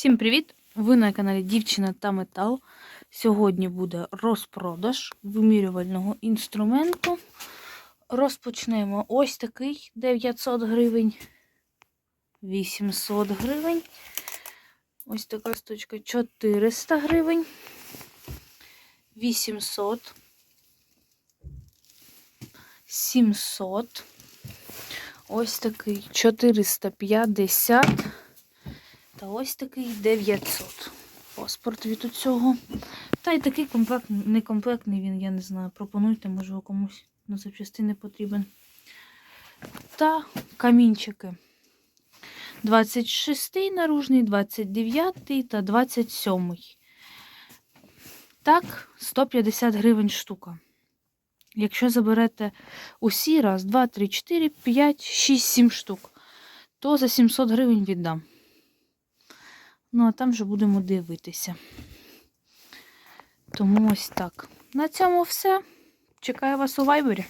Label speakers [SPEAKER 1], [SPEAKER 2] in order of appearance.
[SPEAKER 1] Всім привіт! Ви на каналі Дівчина та Метал. Сьогодні буде розпродаж вимірювального інструменту. Розпочнемо ось такий 900 гривень, 800 гривень. Ось така штучка 400 гривень, 800, 700. Ось такий 450. Та ось такий 900. Паспорт від цього. Та й такий комплектний, некомплектний він, я не знаю. Пропонуйте, може комусь на запчастини потрібен. Та камінчики. 26 наружний, 29 та 27. Так, 150 гривень штука. Якщо заберете усі, раз, два, три, чотири, п'ять, шість, сім штук, то за 700 гривень віддам. Ну, а там вже будемо дивитися. Тому ось так. На цьому все. Чекаю вас у вайбері.